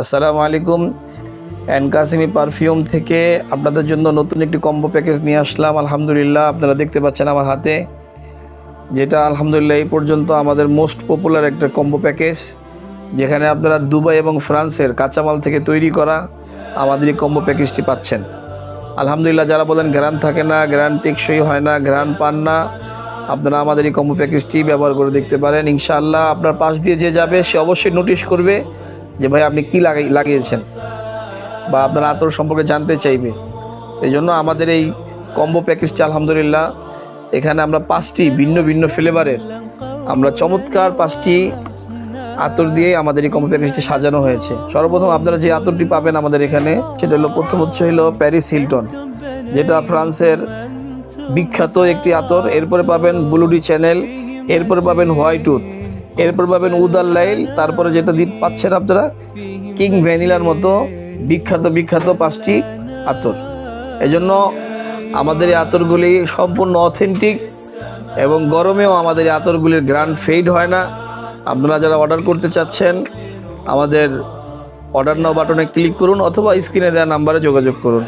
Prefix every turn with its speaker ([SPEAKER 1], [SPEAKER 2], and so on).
[SPEAKER 1] আসসালামু আলাইকুম। And Qasimi perfume থেকে আপনাদের জন্য নতুন একটি কম্বো প্যাকেজ নিয়ে আসলাম। আলহামদুলিল্লাহ, আপনারা দেখতে পাচ্ছেন আমার হাতে। যেটা আলহামদুলিল্লাহ এই পর্যন্ত আমাদের মোস্ট পপুলার একটা কম্বো প্যাকেজ যেখানে আপনারা দুবাই এবং ফ্রান্সের কাঁচামাল থেকে তৈরি করা আমাদের এই কম্বো প্যাকেজটি পাচ্ছেন। আলহামদুলিল্লাহ, যারা বলেন গ্রান থাকে না, গ্রান টেকসই হয় না, গ্রান পান না, আপনারা আমাদের এই কম্বো প্যাকেজটি ব্যবহার করে দেখতে পারেন। ইনশাআল্লাহ, আপনার পাশ দিয়ে যে যাবে, সে অবশ্যই নোটিশ করবে। যে ভাই, আপনি কি লাগাই লাগিয়েছেন? বা আপনার আতর সম্পর্কে জানতে চাইবে। এই জন্য আমাদের এই কম্বো প্যাকেজটি আলহামদুলিল্লাহ, এখানে আমরা পাঁচটি ভিন্ন ভিন্ন ফ্লেভারের, আমরা চমৎকার পাঁচটি আতর দিয়ে আমাদের এই কম্বো প্যাকেজটি সাজানো হয়েছে। সর্বপ্রথম আপনারা যে আতরটি পাবেন আমাদের এখানে, সেটা হলো প্রথম হচ্ছে হলো প্যারিস হিলটন, যেটা ফ্রান্সের বিখ্যাত একটি আতর। এরপরে পাবেন ব্লুডি চ্যানেল, এরপরে পাবেন হোয়াইট উথ এরপর পাবেন উদার লাইল, তারপরে যেটা দিন পাচ্ছেন আপনারা, কিং ভ্যানিলার মতো বিখ্যাত বিখ্যাত পাঁচটি আতর। এজন্য আমাদের এই আতরগুলি সম্পূর্ণ অথেন্টিক এবং গরমেও আমাদের এই আতরগুলির গ্রান্ড ফেড হয় না। আপনারা যারা অর্ডার করতে চাচ্ছেন, আমাদের অর্ডার নাও বাটনে ক্লিক করুন অথবা স্ক্রিনে দেওয়া নাম্বারে যোগাযোগ করুন।